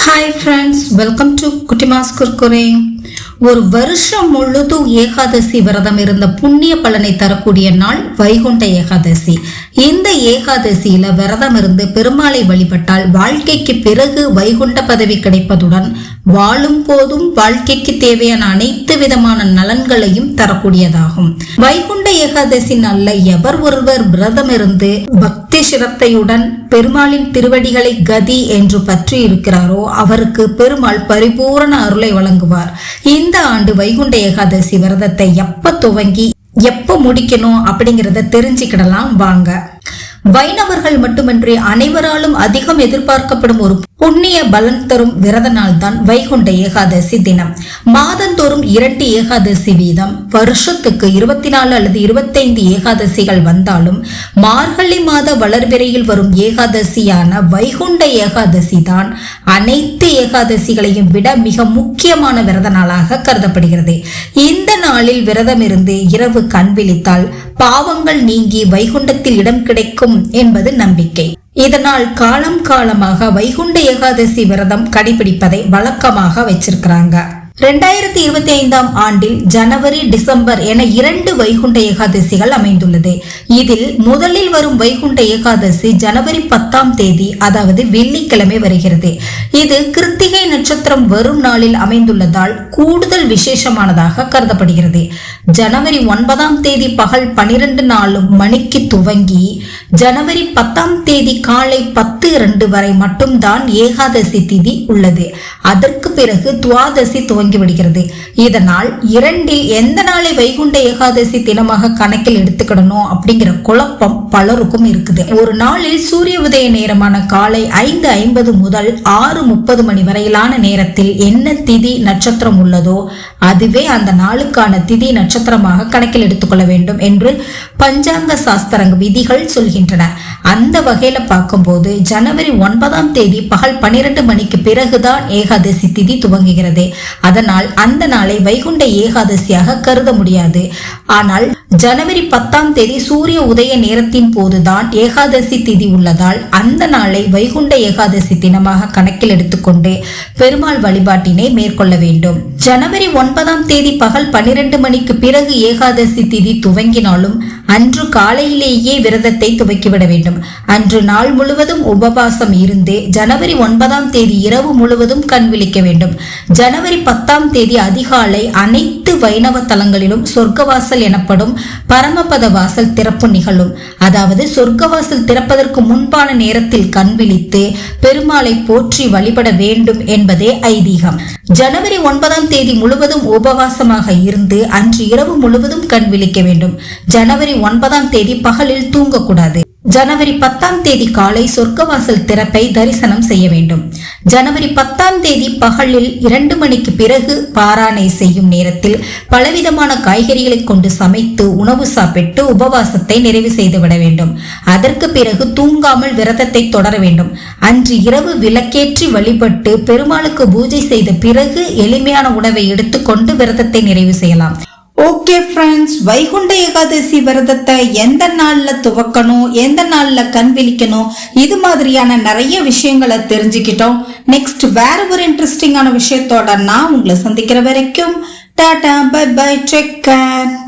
Hi friends welcome to Kuttimas Kurkkuri ஒரு வருஷம் முழுதும் ஏகாதசி விரதம் இருந்த புண்ணிய பலனை தரக்கூடிய நாள் வைகுண்ட ஏகாதசி. இந்த ஏகாதசியில விரதம் இருந்து பெருமாளை வழிபட்டால் வாழ்க்கைக்கு பிறகு வைகுண்ட பதவி கிடைப்பதுடன் வாழும் போதும் வாழ்க்கைக்கு தேவையான அனைத்து விதமான நலன்களையும் தரக்கூடியதாகும். வைகுண்ட ஏகாதசி நாள்ல எவர் ஒருவர் விரதம் இருந்து பக்தி சிரத்தையுடன் பெருமாளின் திருவடிகளை கதி என்று பற்றி இருக்கிறாரோ அவருக்கு பெருமாள் பரிபூரண அருளை வழங்குவார். இந்த ஆண்டு வைகுண்ட ஏகாதசி விரதத்தை எப்ப துவங்கி எப்ப முடிக்கணும் அப்படிங்கறத தெரிஞ்சுக்கிடலாம் வாங்க. வைணவர்கள் மட்டுமின்றி அனைவராலும் அதிகம் எதிர்பார்க்கப்படும் ஒரு புண்ணிய பலன் தரும் விரத நாள் தான் வைகுண்ட ஏகாதசி தினம். மாதந்தோறும் இரண்டு ஏகாதசி வீதம். வருஷத்துக்கு இருபத்தி நாலு அல்லது இருபத்தைந்து ஏகாதசிகள் வந்தாலும் மார்கழி மாத வளர்விரையில் வரும் ஏகாதசியான வைகுண்ட ஏகாதசி தான் அனைத்து ஏகாதசிகளையும் விட மிக முக்கியமான விரத நாளாக கருதப்படுகிறது. இந்த நாளில் விரதம் இருந்து இரவு கண் விழித்தால் பாவங்கள் நீங்கி வைகுண்டத்தில் இடம் கிடைக்கும் என்பது நம்பிக்கை. இதனால் காலம் காலமாக வைகுண்ட ஏகாதசி விரதம் கடைபிடிப்பதை வழக்கமாக வச்சிருக்கிறாங்க. ரெண்டாயிரத்தி இருபத்தி ஐந்தாம் ஆண்டில் ஜனவரி டிசம்பர் என இரண்டு வைகுண்ட ஏகாதசிகள் அமைந்துள்ளது. இதில் முதலில் வரும் வைகுண்ட ஏகாதசி ஜனவரி பத்தாம் தேதி அதாவது வெள்ளிக்கிழமை வருகிறது. இது கிருத்திகை நட்சத்திரம் வரும் நாளில் அமைந்துள்ளதால் கூடுதல் விசேஷமானதாக கருதப்படுகிறது. ஜனவரி ஒன்பதாம் தேதி பகல் பனிரெண்டு நாளும் மணிக்கு துவங்கி ஜனவரி பத்தாம் தேதி காலை பத்து இரண்டு வரை மட்டும்தான் ஏகாதசி திதி உள்ளது. அதற்கு பிறகு துவாதசி துவங்கி தொடங்கிவிடுகிறது இதனால் இரண்டில் எந்த நாளை வைகுண்ட ஏகாதசி தினமாக கணக்கில் எடுத்துக்கிடணும் அப்படிங்கிற குழப்பம் பலருக்கும் இருக்குது. ஒரு நாளில் சூரிய உதய நேரமான காலை ஐந்து ஐம்பது முதல் ஆறு முப்பது மணி வரையிலான நேரத்தில் என்ன திதி நட்சத்திரம் உள்ளதோ அதுவே அந்த நாளுக்கான திதி நட்சத்திரமாக கணக்கில் எடுத்துக்கொள்ள வேண்டும் என்று பஞ்சாங்க சாஸ்திர விதிகள் சொல்கின்றன. அந்த வகையில பார்க்கும்போது ஜனவரி ஒன்பதாம் தேதி பகல் பன்னிரண்டு மணிக்கு பிறகுதான் ஏகாதசி திதி துவங்குகிறது. அதனால் அந்த நாளை வைகுண்ட ஏகாதசியாக கருத முடியாது. ஆனால் ஜனவரி பத்தாம் தேதி சூரிய உதய நேரத்தின் போதுதான் ஏகாதசி திதி உள்ளதால் அந்த நாளை வைகுண்ட ஏகாதசி தினமாக கணக்கில் எடுத்துக்கொண்டு பெருமாள் வழிபாட்டினை மேற்கொள்ள வேண்டும். ஜனவரி ஒன்பதாம் தேதி பகல் பன்னிரண்டு மணிக்கு பிறகு ஏகாதசி திதி துவங்கினாலும் அன்று காலையிலேயே விரதத்தை துவக்கிவிட வேண்டும். அன்று நாள் முழுவதும் உபவாசம் இருந்து ஜனவரி ஒன்பதாம் தேதி இரவு முழுவதும் கண் விழிக்க வேண்டும். ஜனவரி பத்தாம் தேதி அதிகாலை அனைத்து வைணவ தலங்களிலும் சொர்க்கவாசல் எனப்படும் பரமபத வாசல் திறப்பு நிகழும். அதாவது சொர்க்கவாசல் திறப்பதற்கு முன்பான நேரத்தில் கண் விழித்து பெருமாளை போற்றி வழிபட வேண்டும் என்பதே ஐதீகம். ஜனவரி ஒன்பதாம் தேதி முழுவதும் உபவாசமாக இருந்து அன்று இரவு முழுவதும் கண் விழிக்க வேண்டும். ஜனவரி ஒன்பதாம் தேதி பகலில் தூங்கக்கூடாது. ஜனவரி பத்தாம் தேதி காலை சொர்க்கவாசல் திறப்பை தரிசனம் செய்ய வேண்டும். ஜனவரி பத்தாம் தேதி பகலில் இரண்டு மணிக்கு பிறகு பாராணை செய்யும் நேரத்தில் பலவிதமான காய்கறிகளை கொண்டு சமைத்து உணவு சாப்பிட்டு உபவாசத்தை நிறைவு செய்துவிட வேண்டும். அதற்கு பிறகு தூங்காமல் விரதத்தை தொடர வேண்டும். அன்று இரவு விளக்கேற்றி வழிபட்டு பெருமாளுக்கு பூஜை செய்த பிறகு எளிமையான உணவை எடுத்துக்கொண்டு விரதத்தை நிறைவு செய்யலாம். ஓகே ஃப்ரெண்ட்ஸ் வைகுண்ட ஏகாதசி விரதத்தை எந்த நாளில் துவக்கணும் எந்த நாளில் கண் விழிக்கணும் இது மாதிரியான நிறைய விஷயங்களை தெரிஞ்சுக்கிட்டோம். நெக்ஸ்ட் வேற ஒரு இன்ட்ரெஸ்டிங்கான விஷயத்தோட நான் உங்களை சந்திக்கிற வரைக்கும் டாடா பை பை செக் கேன்